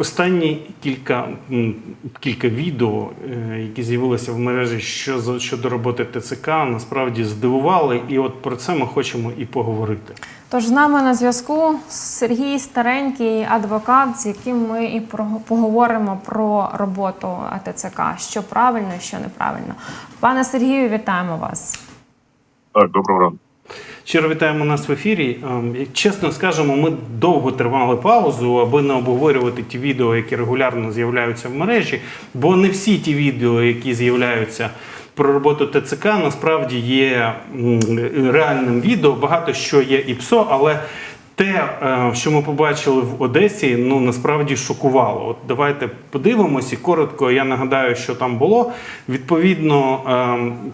Останні кілька, кілька відео, е, які з'явилися в мережі що щодо роботи ТЦК, насправді здивували, і от про це ми хочемо і поговорити. Тож з нами на зв'язку Сергій Старенький, адвокат, з яким ми і про- поговоримо про роботу АТЦК, що правильно, і що неправильно. Пане Сергію, вітаємо вас. Так, доброго ранку. Щиро вітаємо нас в ефірі. Ем, Чесно скажемо, ми довго тримали паузу, аби не обговорювати ті відео, які регулярно з'являються в мережі, бо не всі ті відео, які з'являються про роботу ТЦК, насправді є реальним відео. Багато що є і ПСО, але те, е, що ми побачили в Одесі, ну насправді шокувало. От давайте подивимось і коротко. Я нагадаю, що там було. Відповідно,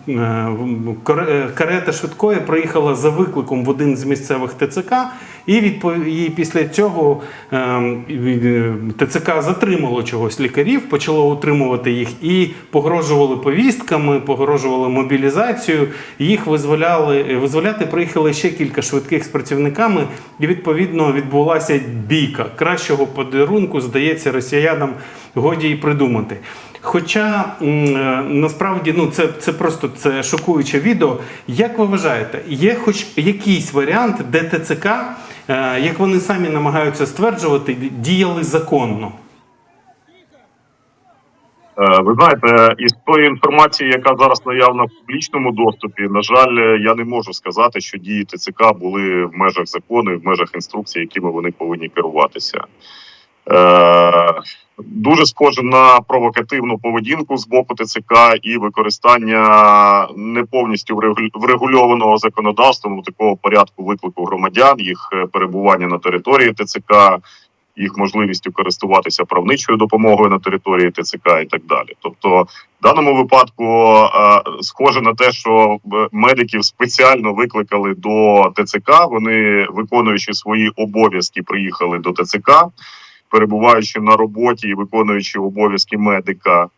е, е, кар- е, карета швидкої приїхала за викликом в один з місцевих ТЦК, і, відпо- і після цього е, е, ТЦК затримало чогось лікарів, почало утримувати їх і погрожували повістками, погрожували мобілізацією. Їх визволяли визволяти. Приїхали ще кілька швидких з працівниками, і відповідно відбулася бійка. Кращого подарунку, здається, росіянам годі й придумати. Хоча е, насправді ну це, це просто це шокуюче відео. Як ви вважаєте, є хоч якийсь варіант, де ТЦК, е, як вони самі намагаються стверджувати, діяли законно? Е, Ви знаєте, із тої інформації, яка зараз наявна в публічному доступі, на жаль, е, я не можу сказати, що дії ТЦК були в межах закону, і в межах інструкцій, якими вони повинні керуватися. Е, Дуже схоже на провокативну поведінку з боку ТЦК і використання не повністю врегульованого законодавством такого порядку виклику громадян, їх е, перебування на території ТЦК, їх можливістю користуватися правничою допомогою на території ТЦК і так далі. Тобто, в даному випадку е, схоже на те, що медиків спеціально викликали до ТЦК. Вони, виконуючи свої обов'язки, приїхали до ТЦК, перебуваючи на роботі і виконуючи обов'язки медика.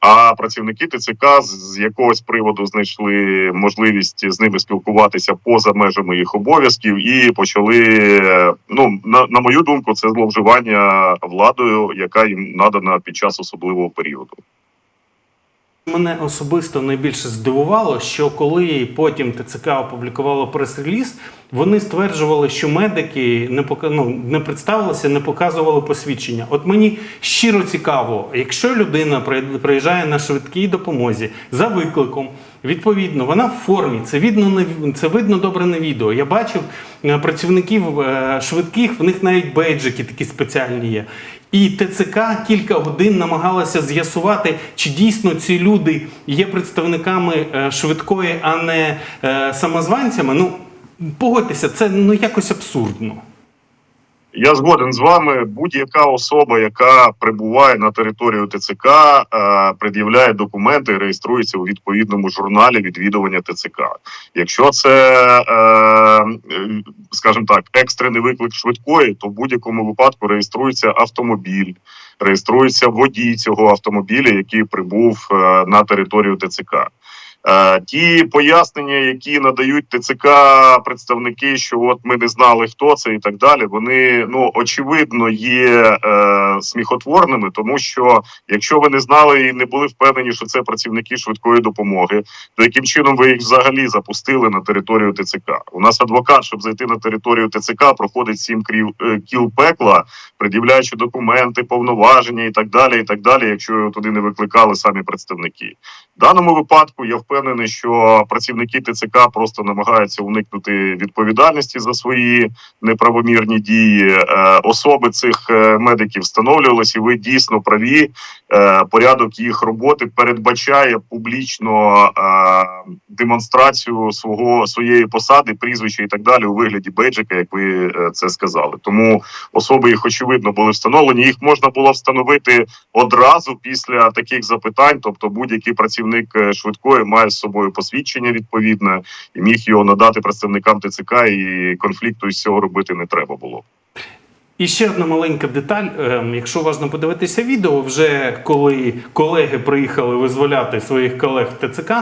А працівники ТЦК з якогось приводу знайшли можливість з ними спілкуватися поза межами їх обов'язків і почали. Ну на, на мою думку, це зловживання владою, яка їм надана під час особливого періоду. Мене особисто найбільше здивувало, що коли потім ТЦК опублікувало прес-реліз, вони стверджували, що медики не пока- ну, не представилися, не показували посвідчення. От мені щиро цікаво, якщо людина приїжджає на швидкій допомозі за викликом, відповідно, вона в формі. Це видно на це видно добре на відео. Я бачив е, працівників е, швидких, в них навіть бейджики такі спеціальні є. І ТЦК кілька годин намагалася з'ясувати, чи дійсно ці люди є представниками е, швидкої, а не е, самозванцями. Ну погодьтеся, це ну якось абсурдно. Я згоден з вами. Будь-яка особа, яка прибуває на територію ТЦК, е, пред'являє документи, реєструється у відповідному журналі відвідування ТЦК. Якщо це, е, скажімо так, екстрений виклик швидкої, то в будь-якому випадку реєструється автомобіль, реєструється водій цього автомобіля, який прибув е, на територію ТЦК. Е, Ті пояснення, які надають ТЦК представники, що от ми не знали, хто це, і так далі, вони ну очевидно є е, сміхотворними, тому що якщо ви не знали і не були впевнені, що це працівники швидкої допомоги, то яким чином ви їх взагалі запустили на територію ТЦК? У нас адвокат, щоб зайти на територію ТЦК, проходить сім крів е, кіл пекла, пред'являючи документи, повноваження і так далі. І так далі, якщо його туди не викликали самі представники. В даному випадку я впевнений, що працівники ТЦК просто намагаються уникнути відповідальності за свої неправомірні дії. Е, Особи цих е, медиків встановлювалися, і ви дійсно праві. Е, Порядок їх роботи передбачає публічно демонстрацію свого своєї посади, прізвища і так далі у вигляді бейджика, як ви це сказали. Тому особи їх очевидно були встановлені. Їх можна було встановити одразу після таких запитань. Тобто, будь-який працівник швидкої має з собою посвідчення відповідне і міг його надати представникам ТЦК, і конфлікту із цього робити не треба було. І ще одна маленька деталь. Ем, Якщо важно подивитися відео, вже коли колеги приїхали визволяти своїх колег в ТЦК,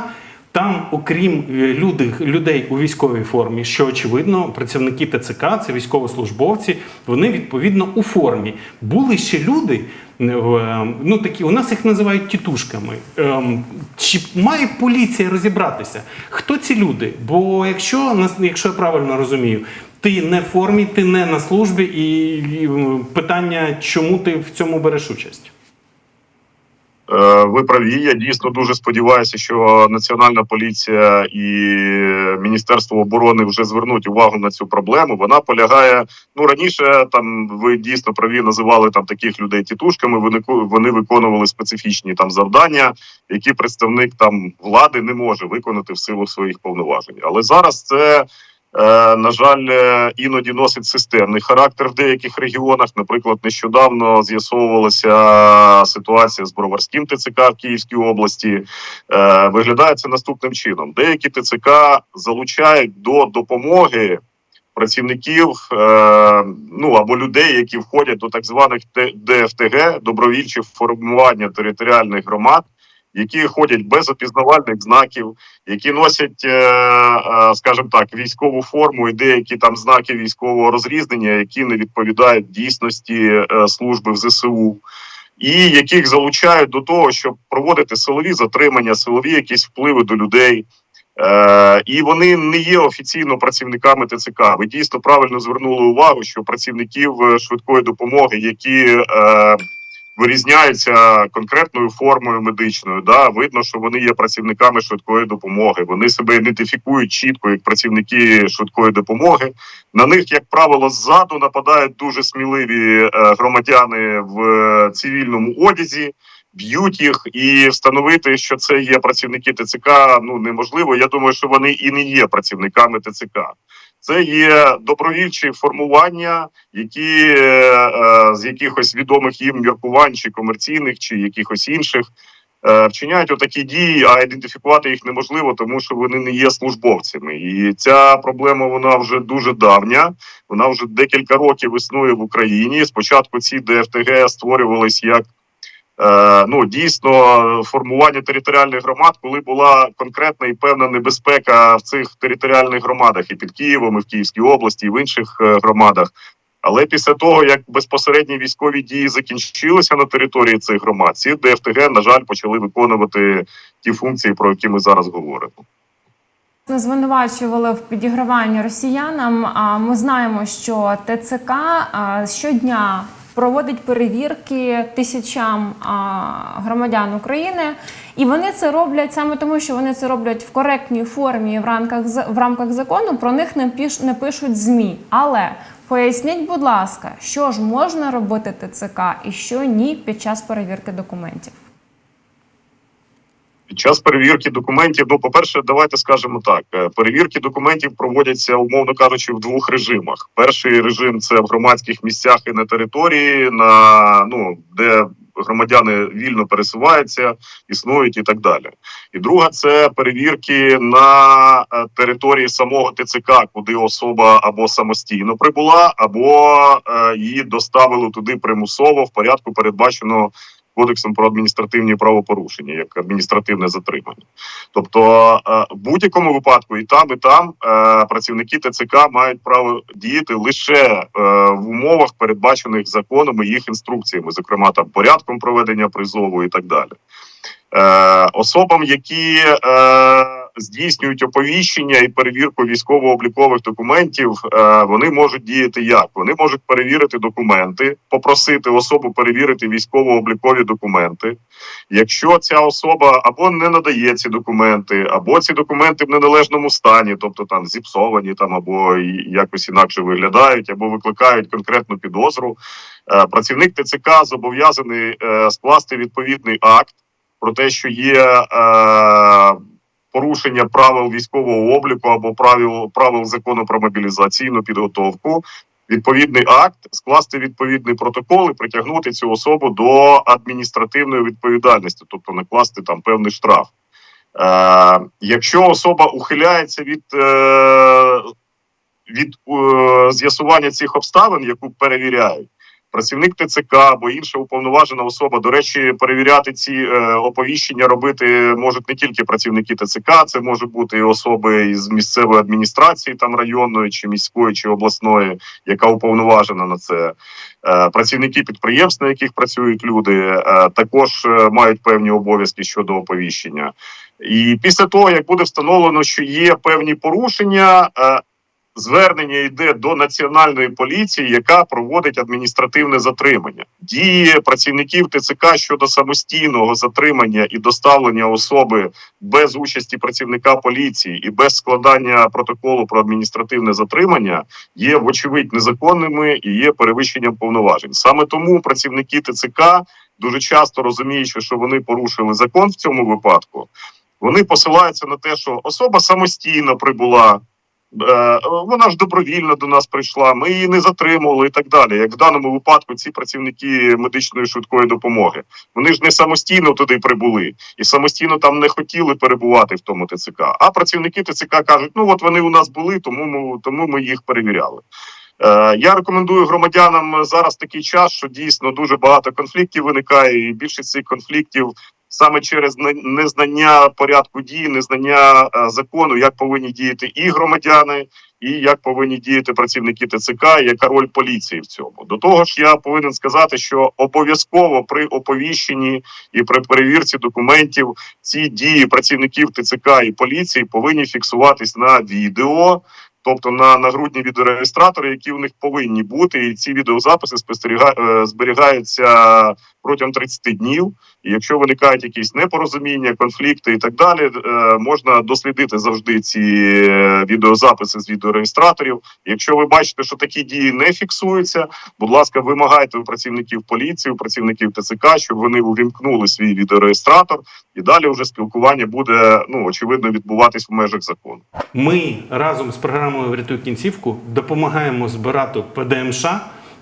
Там, окрім е, люди, людей у військовій формі, що очевидно, працівники ТЦК, це військовослужбовці, вони відповідно у формі. Були ще люди, е, ну такі, у нас їх називають тітушками. Ем, Чи має поліція розібратися? Хто ці люди? Бо якщо якщо я правильно розумію, ти не в формі, ти не на службі, і питання, чому ти в цьому береш участь? Е, Ви праві. Я дійсно дуже сподіваюся, що Національна поліція і Міністерство оборони вже звернуть увагу на цю проблему. Вона полягає. Ну раніше там ви дійсно праві називали там таких людей тітушками. Вони вони виконували специфічні там завдання, які представник там влади не може виконати в силу своїх повноважень. Але зараз це. Е, На жаль, е, іноді носить системний характер в деяких регіонах. Наприклад, нещодавно з'ясовувалася ситуація з Броварським ТЦК в Київській області. Е, Виглядає це наступним чином: деякі ТЦК залучають до допомоги працівників ну або людей, які входять до так званих ДФТГ добровільчих формування територіальних громад. Які ходять без опізнавальних знаків, які носять, е, е, скажімо так, військову форму і деякі там знаки військового розрізнення, які не відповідають дійсності е, служби в ЗСУ, і яких залучають до того, щоб проводити силові затримання, силові якісь впливи до людей. Е, і вони не є офіційно працівниками ТЦК. Ви дійсно правильно звернули увагу, що працівників швидкої допомоги, які е, вирізняються конкретною формою медичною, да видно, що вони є працівниками швидкої допомоги. Вони себе ідентифікують чітко як працівники швидкої допомоги. На них, як правило, ззаду нападають дуже сміливі е, громадяни в е, цивільному одязі. Б'ють їх і встановити, що це є працівники ТЦК, ну неможливо. Я думаю, що вони і не є працівниками ТЦК. Це є добровільчі формування, які е, е, з якихось відомих їм міркувань, чи комерційних, чи якихось інших е, вчиняють отакі дії, а ідентифікувати їх неможливо, тому що вони не є службовцями. І ця проблема вона вже дуже давня. Вона вже декілька років існує в Україні. Спочатку ці ДФТГ створювались як. Е, ну дійсно формування територіальних громад, коли була конкретна і певна небезпека в цих територіальних громадах, і під Києвом, і в Київській області, і в інших е, громадах. Але після того, як безпосередні військові дії закінчилися на території цих громад, ці ДФТГ, на жаль, почали виконувати ті функції, про які ми зараз говоримо. Звинувачували в підіграванні росіянам. А ми знаємо, що ТЦК щодня проводить перевірки тисячам громадян України, і вони це роблять саме тому, що вони це роблять в коректній формі в рамках в рамках закону. Про них не піш не пишуть змі. Але поясніть, будь ласка, що ж можна робити ТЦК і що ні під час перевірки документів. Під час перевірки документів, ну, по-перше, давайте скажемо так: е, перевірки документів проводяться, умовно кажучи, в двох режимах. Перший режим це в громадських місцях і на території, на ну де громадяни вільно пересуваються, існують і так далі. І друга це перевірки на е, території самого ТЦК, куди особа або самостійно прибула, або е, її доставили туди примусово в порядку, передбаченого кодексом про адміністративні правопорушення, як адміністративне затримання. Тобто, е, в будь-якому випадку, і там, і там е, працівники ТЦК мають право діяти лише е, в умовах, передбачених законом і їх інструкціями, зокрема там порядком проведення призову і так далі. Особам, які здійснюють оповіщення і перевірку військово-облікових документів, е, вони можуть діяти як? Вони можуть перевірити документи, попросити особу перевірити військово-облікові документи. Якщо ця особа або не надає ці документи, або ці документи в неналежному стані, тобто там зіпсовані, там або якось інакше виглядають, або викликають конкретну підозру, е, працівник ТЦК зобов'язаний е, скласти відповідний акт про те, що є е, порушення правил військового обліку або правил правил закону про мобілізаційну підготовку. Відповідний акт скласти відповідний протокол і притягнути цю особу до адміністративної відповідальності, тобто накласти там певний штраф. Е, якщо особа ухиляється від, е, від е, з'ясування цих обставин, яку перевіряють, працівник ТЦК або інша уповноважена особа. До речі, перевіряти ці е, оповіщення робити можуть не тільки працівники ТЦК, це можуть бути і особи із місцевої адміністрації, там районної чи міської чи обласної, яка уповноважена на це. Е, Працівники підприємств, на яких працюють люди, е, також мають певні обов'язки щодо оповіщення. І після того, як буде встановлено, що є певні порушення, звернення йде до національної поліції, яка проводить адміністративне затримання. Дії працівників ТЦК щодо самостійного затримання і доставлення особи без участі працівника поліції і без складання протоколу про адміністративне затримання є вочевидь незаконними і є перевищенням повноважень. Саме тому працівники ТЦК дуже часто розуміючи, що вони порушили закон в цьому випадку. Вони посилаються на те, що особа самостійно прибула, вона ж добровільно до нас прийшла, ми її не затримували і так далі. Як в даному випадку, ці працівники медичної швидкої допомоги, вони ж не самостійно туди прибули і самостійно там не хотіли перебувати в тому ТЦК. А працівники ТЦК кажуть: ну от вони у нас були, тому ми, тому ми їх перевіряли. Е, Я рекомендую громадянам зараз такий час, що дійсно дуже багато конфліктів виникає, і більшість цих конфліктів саме через незнання порядку дій, незнання е, закону, як повинні діяти і громадяни, і як повинні діяти працівники ТЦК, яка роль поліції в цьому. До того ж, я повинен сказати, що обов'язково при оповіщенні і при перевірці документів ці дії працівників ТЦК і поліції повинні фіксуватись на відео. Тобто на нагрудні відеореєстратори, які в них повинні бути, і ці відеозаписи е, зберігаються протягом 30 днів. І якщо виникають якісь непорозуміння, конфлікти і так далі, е, можна дослідити завжди ці е, відеозаписи з відеореєстраторів. Якщо ви бачите, що такі дії не фіксуються, будь ласка, вимагайте у працівників поліції, у працівників ТЦК, щоб вони увімкнули свій відеореєстратор, і далі вже спілкування буде ну очевидно відбуватись в межах закону. Ми разом з програмою Врятуй кінцівку допомагаємо збирати ПДМШ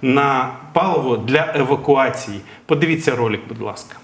на паливо для евакуації. Подивіться ролик, будь ласка.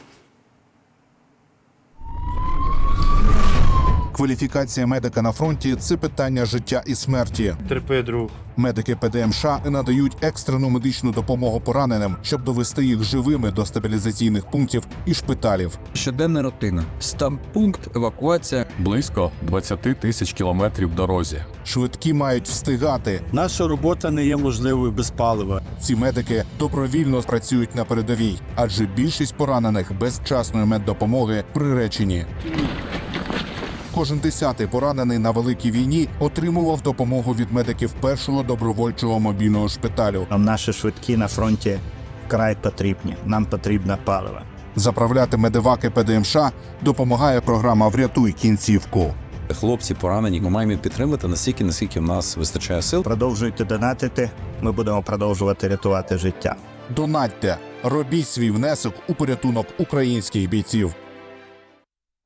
Кваліфікація медика на фронті це питання життя і смерті. Терпи, друг. Медики ПДМШ надають екстрену медичну допомогу пораненим, щоб довести їх живими до стабілізаційних пунктів і шпиталів. Щоденна рутина. Стампункт, евакуація. близько 20 тисяч кілометрів дорозі. Швидкі мають встигати. Наша робота не є можливою без палива. Ці медики добровільно працюють на передовій, адже більшість поранених без вчасної меддопомоги приречені. Кожен десятий поранений на великій війні отримував допомогу від медиків першого добровольчого мобільного шпиталю. Нам наші швидкі на фронті вкрай потрібні. Нам потрібна паливо. Заправляти медиваки ПДМШ допомагає програма Врятуй кінцівку. Хлопці поранені, ми маємо підтримати настільки, наскільки в нас вистачає сил. Продовжуйте донатити. Ми будемо продовжувати рятувати життя. Донатьте, робіть свій внесок у порятунок українських бійців.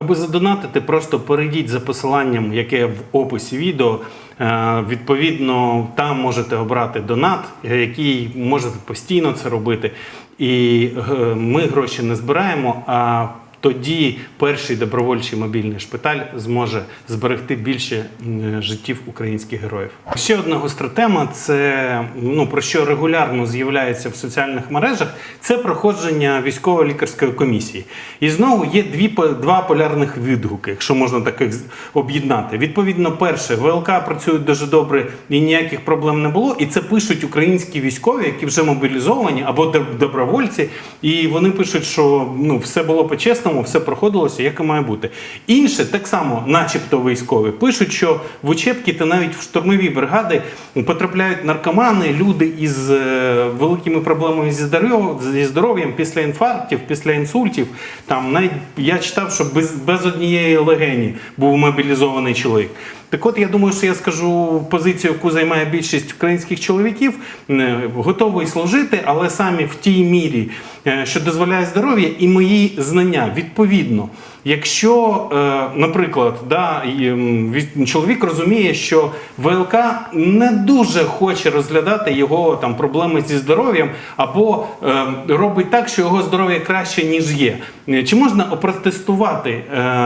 Аби задонатити, просто перейдіть за посиланням, яке в описі відео. Е, Відповідно, там можете обрати донат, е, який можете постійно це робити. І е, ми гроші не збираємо. А тоді перший добровольчий мобільний шпиталь зможе зберегти більше життів українських героїв. Ще одна гостра тема це ну про що регулярно з'являється в соціальних мережах. Це проходження військово-лікарської комісії. І знову є дві по- два полярних відгуки, якщо можна таких об'єднати. Відповідно, перше, ВЛК працюють дуже добре і ніяких проблем не було. І це пишуть українські військові, які вже мобілізовані або добровольці. І вони пишуть, що ну все було по-чесному, все проходилося, як і має бути. Інше так само, начебто військові, пишуть, що в учебки та навіть в штурмові бригади потрапляють наркомани, люди із е, великими проблемами зі здоров'ям, зі здоров'ям після інфарктів, після інсультів. Там навіть я читав, що без, без однієї легені був мобілізований чоловік. Так от я думаю, що я скажу позицію, яку займає більшість українських чоловіків, е, готовий служити, але самі в тій мірі, е, що дозволяє здоров'я і мої знання. Відповідно, якщо, е, наприклад, да, чоловік розуміє, що ВЛК не дуже хоче розглядати його там проблеми зі здоров'ям, або робить так, що його здоров'я краще ніж є. Чи можна опротестувати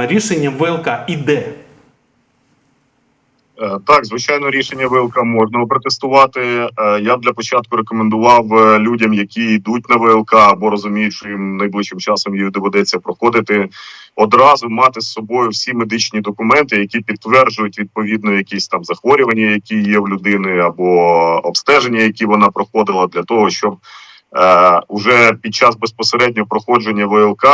рішення ВЛК і де? Е, Так, звичайно, рішення ВЛК можна протестувати. Е, Я б для початку рекомендував е, людям, які йдуть на ВЛК або розуміють, що їм найближчим часом її доведеться проходити, одразу мати з собою всі медичні документи, які підтверджують відповідно якісь там захворювання, які є в людини, або обстеження, які вона проходила, для того, щоб е, уже під час безпосереднього проходження ВЛК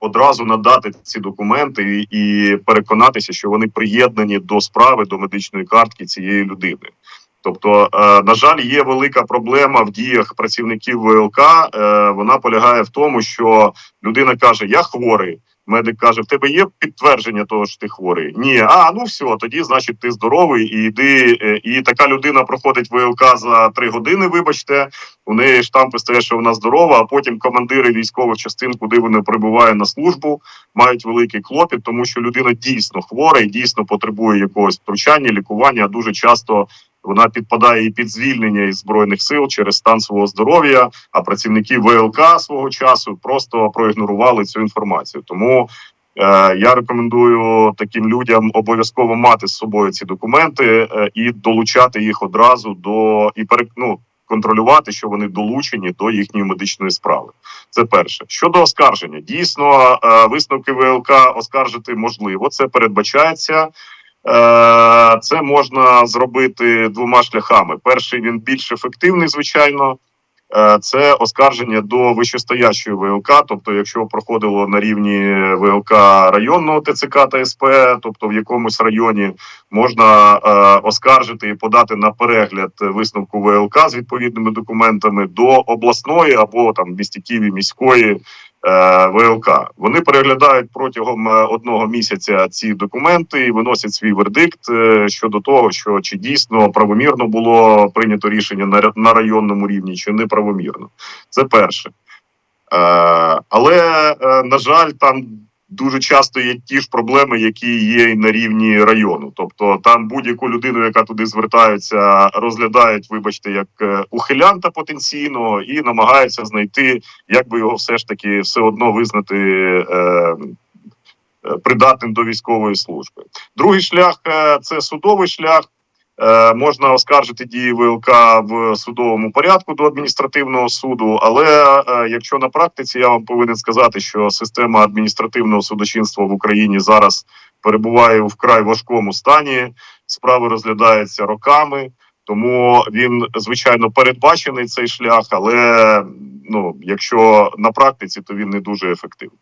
одразу надати ці документи і, і переконатися, що вони приєднані до справи до медичної картки цієї людини. Тобто, е, на жаль, є велика проблема в діях працівників ВЛК. Е, вона полягає в тому, що людина каже: Я хворий. Медик каже: В тебе є підтвердження того, що ти хворий? Ні, а ну все, тоді значить ти здоровий і йди. Е, І така людина проходить ВЛК за три години. Вибачте, у неї штампи стоять, що вона здорова. А потім командири військових частин, куди вони прибувають на службу, мають великий клопіт, тому що людина дійсно хвора і дійсно потребує якогось втручання, лікування. Дуже часто вона підпадає і під звільнення із збройних сил через стан свого здоров'я. А працівники ВЛК свого часу просто проігнорували цю інформацію. Тому е, я рекомендую таким людям обов'язково мати з собою ці документи е, і долучати їх одразу до і перек- ну, контролювати, що вони долучені до їхньої медичної справи. Це перше. Щодо оскарження, дійсно е, висновки ВЛК оскаржити можливо. Це передбачається. Е, Це можна зробити двома шляхами. Перший він більш ефективний, звичайно. Е, Це оскарження до вищестоящої ВЛК, тобто, якщо проходило на рівні ВЛК районного ТЦК та СП, тобто в якомусь районі можна е, оскаржити і подати на перегляд висновку ВЛК з відповідними документами до обласної або там в місті Києві міської ВЛК. Вони переглядають протягом е, одного місяця ці документи і виносять свій вердикт е, щодо того, що чи дійсно правомірно було прийнято рішення на, ра- районному рівні, чи неправомірно. Це перше. Е, але, е, на жаль, там дуже часто є ті ж проблеми, які є на рівні району. Тобто, там будь-яку людину, яка туди звертається, розглядають, вибачте, як е, ухилянта потенційного, і намагаються знайти, як би його все ж таки все одно визнати. Е, е, Придатним до військової служби. Другий шлях е, це судовий шлях. Е, Можна оскаржити дії ВЛК в судовому порядку до адміністративного суду. Але е, якщо на практиці я вам повинен сказати, що система адміністративного судочинства в Україні зараз перебуває у вкрай важкому стані, справи розглядаються роками. Тому він звичайно передбачений цей шлях, але ну якщо на практиці, то він не дуже ефективний.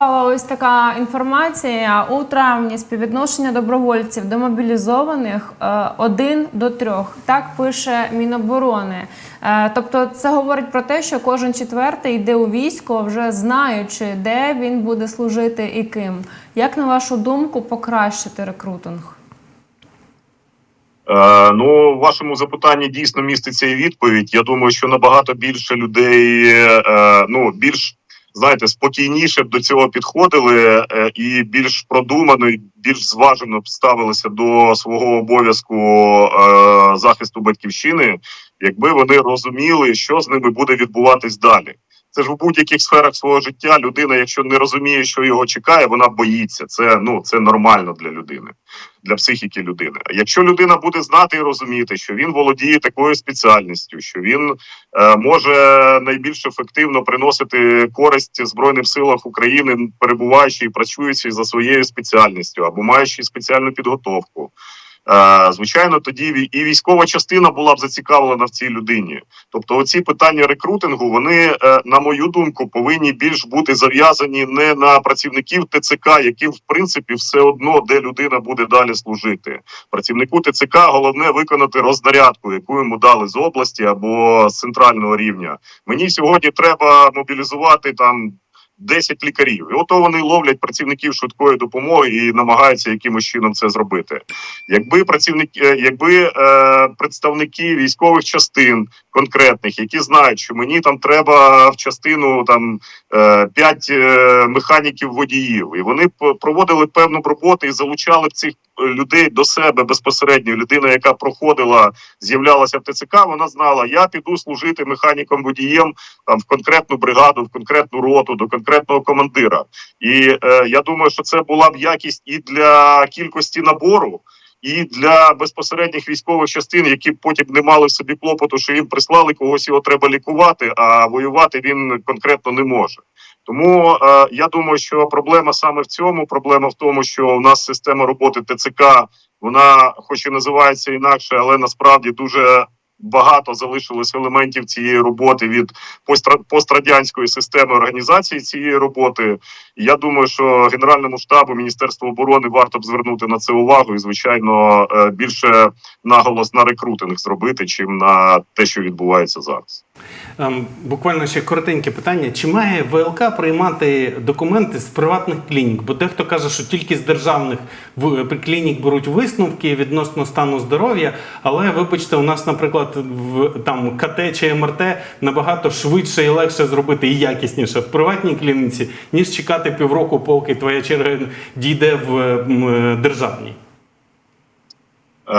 Ось така інформація у травні співвідношення добровольців до мобілізованих е, один до трьох. Так пише Міноборони. Е, Тобто, це говорить про те, що кожен четвертий йде у військо, вже знаючи, де він буде служити і ким. Як на вашу думку покращити рекрутинг? Е, ну, в вашому запитанні дійсно міститься і відповідь. Я думаю, що набагато більше людей, е, ну більш знаєте, спокійніше б до цього підходили е, і більш продумано, і більш зважено б ставилися до свого обов'язку е, захисту батьківщини, якби вони розуміли, що з ними буде відбуватись далі. Це ж у будь-яких сферах свого життя людина, якщо не розуміє, що його чекає, вона боїться. Це ну це нормально для людини, для психіки людини. А Якщо людина буде знати і розуміти, що він володіє такою спеціальністю, що він е, може найбільш ефективно приносити користь збройним силам України, перебуваючи і працюючи за своєю спеціальністю або маючи спеціальну підготовку. Е, Звичайно, тоді і військова частина була б зацікавлена в цій людині. Тобто, оці питання рекрутингу, вони, е, на мою думку, повинні більш бути зав'язані не на працівників ТЦК, яким в принципі все одно, де людина буде далі служити. Працівнику ТЦК головне виконати рознарядку, яку йому дали з області або з центрального рівня. Мені сьогодні треба мобілізувати там. 10 лікарів, і ото вони ловлять працівників швидкої допомоги і намагаються якимось чином це зробити. Якби працівники, е, якби е, представники військових частин конкретних, які знають, що мені там треба в частину там е, 5 е, механіків водіїв, і вони проводили певну роботу і залучали б цих людей до себе безпосередньо. Людина, яка проходила, з'являлася в ТЦК, вона знала, я піду служити механіком водієм там в конкретну бригаду, в конкретну роту, до конкретного командира. І е, я думаю, що це була б якість і для кількості набору. і для безпосередніх військових частин, які потім не мали в собі клопоту, що їм прислали когось його треба лікувати, а воювати він конкретно не може. Тому е, я думаю, що проблема саме в цьому. Проблема в тому, що у нас система роботи ТЦК, вона, хоч і називається інакше, але насправді дуже багато залишилось елементів цієї роботи від постра- пострадянської системи організації цієї роботи. І Я думаю, що Генеральному штабу Міністерству оборони варто б звернути на це увагу і, звичайно, е, більше наголос на рекрутинг зробити, чим на те, що відбувається зараз. Ем, Буквально ще коротеньке питання: чи має ВЛК приймати документи з приватних клінік? Бо дехто каже, що тільки з державних клінік беруть висновки відносно стану здоров'я. Але вибачте, у нас, наприклад, в там КТ чи МРТ набагато швидше і легше зробити і якісніше в приватній клініці, ніж чекати півроку, поки твоя черга дійде в державній. Е,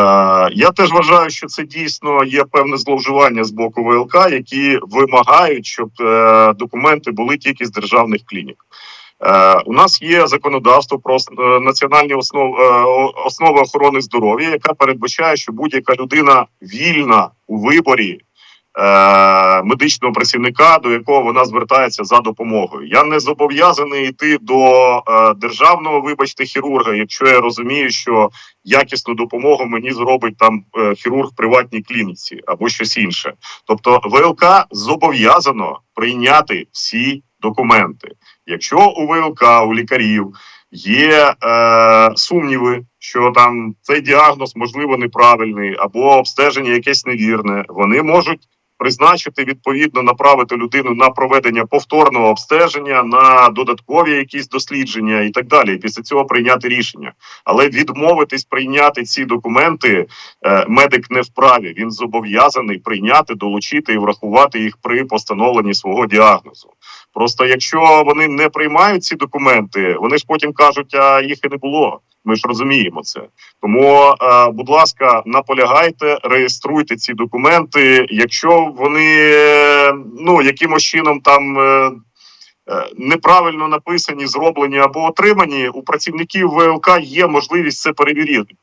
я теж вважаю, що це дійсно є певне зловживання з боку ВЛК, які вимагають, щоб е, документи були тільки з державних клінік. Е, у нас є законодавство про е, національні основ, е, основи охорони здоров'я, яка передбачає, що будь-яка людина вільна у виборі медичного працівника, до якого вона звертається за допомогою. Я не зобов'язаний йти до е, державного, вибачте, хірурга, якщо я розумію, що якісну допомогу мені зробить там е, хірург в приватній клініці або щось інше. Тобто ВЛК зобов'язано прийняти всі документи. Якщо у ВЛК, у лікарів є е, сумніви, що там цей діагноз можливо неправильний або обстеження якесь невірне, вони можуть призначити відповідно направити людину на проведення повторного обстеження, на додаткові якісь дослідження і так далі. Після цього прийняти рішення. Але відмовитись прийняти ці документи е, медик не вправі. Він зобов'язаний прийняти, долучити і врахувати їх при постановленні свого діагнозу. Просто якщо вони не приймають ці документи, вони ж потім кажуть, а їх і не було. Ми ж розуміємо це. Тому, е, будь ласка, наполягайте, реєструйте ці документи. Якщо вони ну якимось чином там. е, е, Неправильно написані, зроблені або отримані у працівників ВЛК є можливість це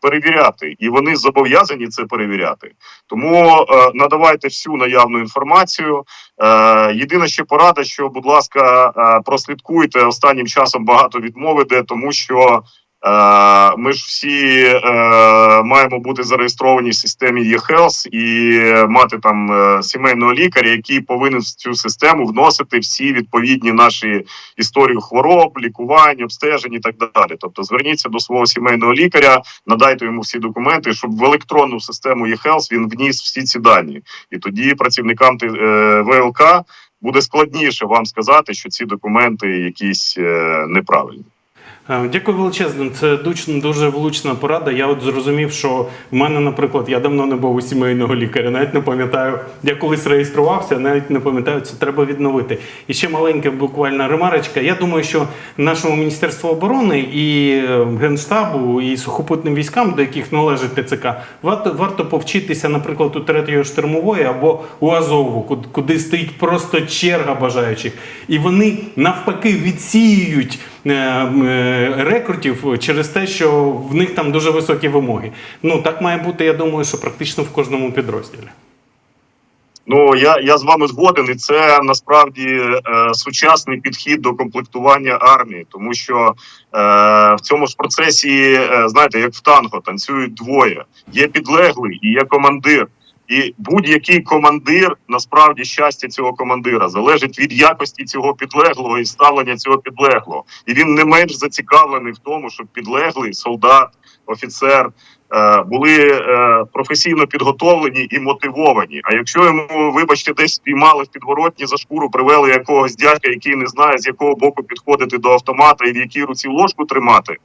перевіряти, і вони зобов'язані це перевіряти. Тому надавайте всю наявну інформацію. Єдина ще порада, що, будь ласка, прослідкуйте останнім часом багато відмов іде, тому що ми ж всі е, маємо бути зареєстровані в системі eHealth і мати там е, сімейного лікаря, який повинен в цю систему вносити всі відповідні наші історію хвороб, лікувань, обстежень і так далі. Тобто, зверніться до свого сімейного лікаря, надайте йому всі документи, щоб в електронну систему eHealth він вніс всі ці дані, і тоді працівникам е, ВЛК буде складніше вам сказати, що ці документи якісь е, неправильні. Е, Дякую величезно. Це дуже влучна порада. Я от зрозумів, що в мене, наприклад, я давно не був у сімейного лікаря. Навіть не пам'ятаю, я колись реєструвався, навіть не пам'ятаю, це треба відновити. І ще маленька буквально ремарочка. Я думаю, що нашому міністерству оборони і е, генштабу, і сухопутним військам, до яких належить ТЦК, варто варто повчитися, наприклад, у третьої штурмової або у Азову, куди стоїть просто черга бажаючих, і вони навпаки відсіюють е, е, рекрутів через те, що в них там дуже високі вимоги. Ну так має бути, я думаю, що практично в кожному підрозділі. Ну я, я з вами згоден, і це насправді е, сучасний підхід до комплектування армії, тому що е, в цьому ж процесі, е, знаєте, як в танго, танцюють двоє: є підлеглий і є командир. І будь-який командир, насправді щастя цього командира залежить від якості цього підлеглого і ставлення цього підлеглого. І він не менш зацікавлений в тому, щоб підлеглий солдат, офіцер е, були е, професійно підготовлені і мотивовані. А якщо йому, вибачте, десь спіймали в підворотні за шкуру, привели якогось дядька, який не знає, з якого боку підходити до автомата і в якій руці ложку тримати.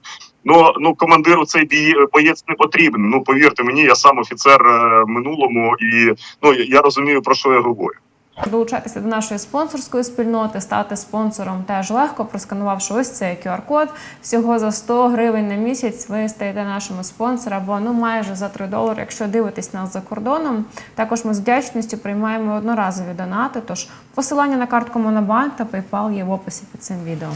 Ну ну командиру цей бій, боєць не потрібен. Ну повірте мені, я сам офіцер е, минулому, і ну я розумію про що я говорю. Долучатися до нашої спонсорської спільноти, стати спонсором теж легко, просканувавши ось цей QR-код. Всього за 100 гривень на місяць ви стаєте нашими спонсором, або ну майже за 3 долари, якщо дивитесь нас за кордоном. Також ми з вдячністю приймаємо одноразові донати. Тож посилання на картку Монобанк та PayPal є в описі під цим відео.